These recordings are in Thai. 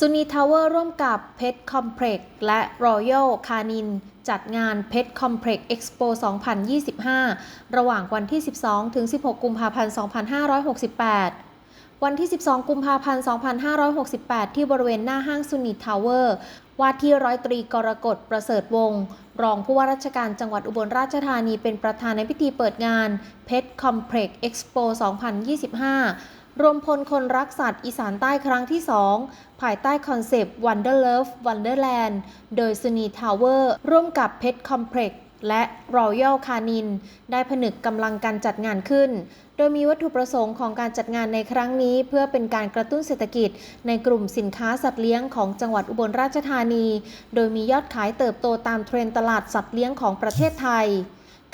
ซูนีทาวเวอร์ร่วมกับเพชรคอมเพล็กซ์และรอยัลคานินจัดงานเพชรคอมเพล็กซ์เอ็กซ์โป2025 ระหว่างวันที่ 12 ถึง 16 กุมภาพันธ์ 2568วันที่ 12 กุมภาพันธ์ 2568 ที่บริเวณหน้าห้างซูนีทาวเวอร์ ว่าที่ร้อยตรีกรกฎประเสริฐวงศ์รองผู้ว่าราชการจังหวัดอุบลราชธานีเป็นประธานในพิธีเปิดงานเพชรคอมเพล็กซ์เอ็กซ์โป 2025 รวมพลคนรักสัตว์อีสานใต้ครั้งที่ 2 ภายใต้คอนเซปต์ Wonder Love Wonderland โดยซูนีทาวเวอร์ร่วมกับเพชรคอมเพล็กซ์และ Royal Canin ได้ผนึกกำลังการจัดงานขึ้น โดยมีวัตถุประสงค์ของการจัดงานในครั้งนี้ เพื่อเป็นการกระตุ้นเศรษฐกิจ ในกลุ่มสินค้าสัตว์เลี้ยงของจังหวัดอุบลราชธานี โดยมียอดขายเติบโตตามเทรนด์ตลาดสัตว์เลี้ยงของประเทศไทย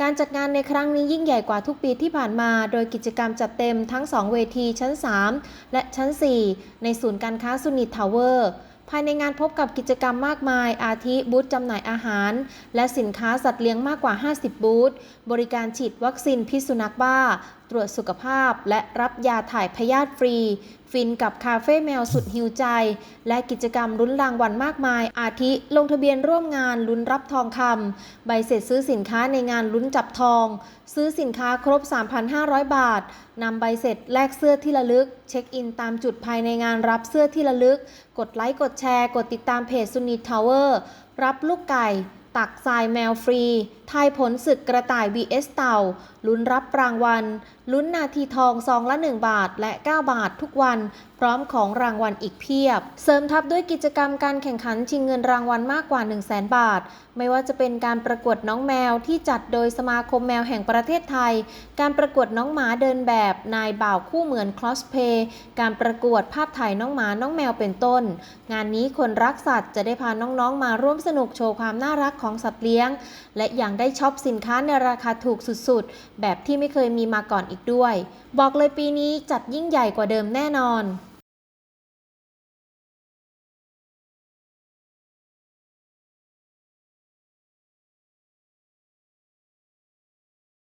การจัดงานในครั้งนี้ยิ่งใหญ่กว่าทุกปีที่ผ่านมา โดยกิจกรรมจัดเต็มทั้ง 2 เวทีชั้น 3 และชั้น 4 ในศูนย์การค้าสุนิตทาวเวอร์ ภายในงานพบกับกิจกรรมมากมาย อาทิบูธจำหน่ายอาหาร และสินค้าสัตว์เลี้ยงมากกว่า 50 บูธ บริการฉีดวัคซีนพิษสุนัขบ้า ตรวจสุขภาพ และรับยาถ่ายพยาธิฟรี ฟินกับคาเฟ่แมวสุดฮิวใจ และกิจกรรมลุ้นรางวัลมากมาย อาทิลงทะเบียนร่วมงานลุ้นรับทองคำใบเสร็จซื้อสินค้าในงานลุ้นจับทอง ซื้อสินค้าครบ 3,500 บาทนำใบเสร็จแลกเสื้อที่ระลึก เช็คอินตามจุดภายในงานรับเสื้อที่ระลึก กดไลค์กดแชร์ กดติดตามเพจซุนิทาวเวอร์รับลูกไก่ ตักทรายแมวฟรี ทายผลศึกกระต่าย vs เต่า ลุ้นรับรางวัล ลุ้นนาทีทองซองละ 1 บาทและ 9 บาททุกวัน พร้อมของรางวัลอีกเพียบ เสริมทับด้วยกิจกรรมการแข่งขันชิงเงินรางวัลมากกว่า 1 0 0 0 0แบาท ไม่ว่าจะเป็นการประกวดน้องแมวที่จัดโดยสมาคมแมวแห่งประเทศไทย การประกวดน้องหมาเดินแบบ นายบ่าวคู่เหมือนคลอสเพย์การประกวดภาพถ่ายน้องหมาน้องแมวเป็นต้น งานนี้คนรักสัตว์จะได้พาน้องๆมาร่วมสนุกโชว์ความน่ารักของสัตว์เลี้ยง และยังได้ช็อปสินค้าในราคาถูกสุดๆ แบบที่ไม่เคยมีมาก่อนอีกด้วย บอกเลยปีนี้จัดยิ่งใหญ่กว่าเดิมแน่นอน